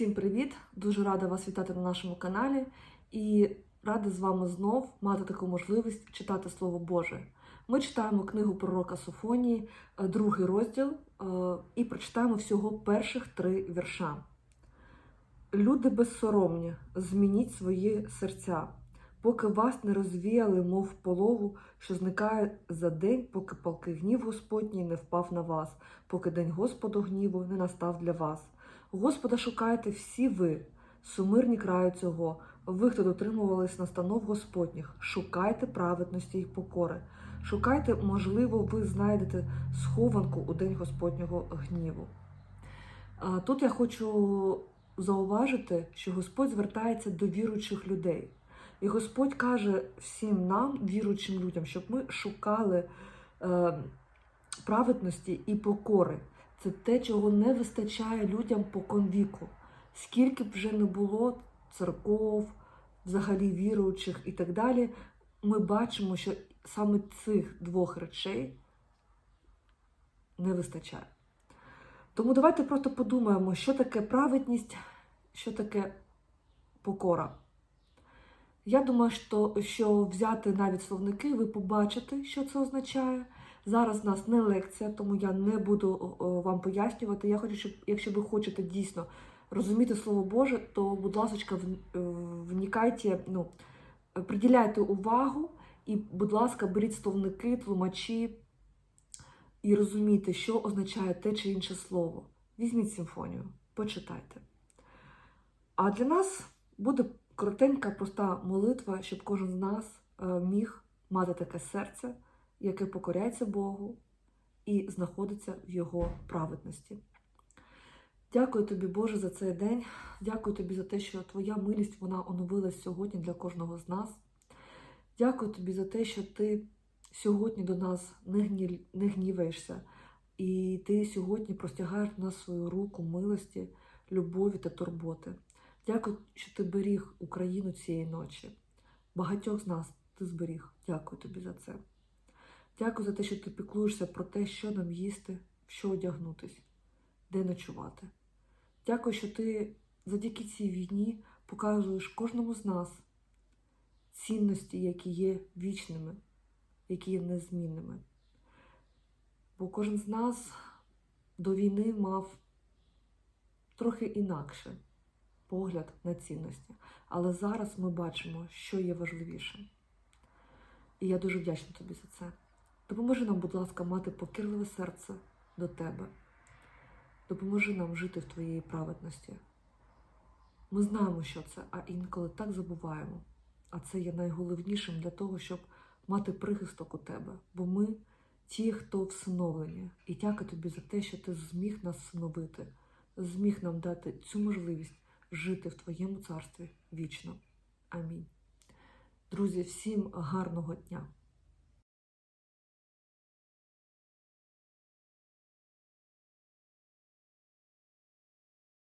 Всім привіт! Дуже рада вас вітати на нашому каналі і рада з вами знов мати таку можливість читати Слово Боже. Ми читаємо книгу пророка Софонії, е, другий розділ, е, і прочитаємо всього перших три вірша. Люди безсоромні, змініть свої серця, поки вас не розвіяли, мов полову, що зникає за день, поки палкий гнів Господній не впав на вас, поки день Господу гніву не настав для вас. Господа шукайте всі ви, сумирні краю цього, ви, хто дотримувались настанов Господніх, шукайте праведності й покори. Шукайте, можливо, ви знайдете схованку у день Господнього гніву. Тут я хочу зауважити, що Господь звертається до віруючих людей. І Господь каже всім нам, віруючим людям, щоб ми шукали е, праведності і покори. Це те, чого не вистачає людям по конвіку. Скільки б вже не було церков, взагалі віруючих і так далі, ми бачимо, що саме цих двох речей не вистачає. Тому давайте просто подумаємо, що таке праведність, що таке покора. Я думаю, що, що взяти навіть словники, ви побачите, що це означає. Зараз у нас не лекція, тому я не буду вам пояснювати. Я хочу, щоб якщо ви хочете дійсно розуміти Слово Боже, то, будь ласка, вникайте, ну, приділяйте увагу і, будь ласка, беріть словники, тлумачі і розумійте, що означає те чи інше слово. Візьміть симфонію, почитайте. А для нас буде коротенька, проста молитва, щоб кожен з нас е, міг мати таке серце, яке покоряється Богу і знаходиться в Його праведності. Дякую тобі, Боже, за цей день. Дякую тобі за те, що Твоя милість вона оновилась сьогодні для кожного з нас. Дякую тобі за те, що ти сьогодні до нас не, гні... не гніваєшся, і ти сьогодні простягаєш до нас свою руку милості, любові та турботи. Дякую, що ти беріг Україну цієї ночі. Багатьох з нас ти зберіг. Дякую тобі за це. Дякую за те, що ти піклуєшся про те, що нам їсти, що одягнутись, де ночувати. Дякую, що ти завдяки цій війні показуєш кожному з нас цінності, які є вічними, які є незмінними. Бо кожен з нас до війни мав трохи інакше погляд на цінності. Але зараз ми бачимо, що є важливіше. І я дуже вдячна тобі за це. Допоможи нам, будь ласка, мати покірливе серце до тебе. Допоможи нам жити в твоєї праведності. Ми знаємо, що це, а інколи так забуваємо. А це є найголовнішим для того, щоб мати прихисток у тебе. Бо ми ті, хто всиновлені. І дякую тобі за те, що ти зміг нас всиновити, зміг нам дати цю можливість жити в твоєму царстві вічно. Амінь. Друзі, всім гарного дня!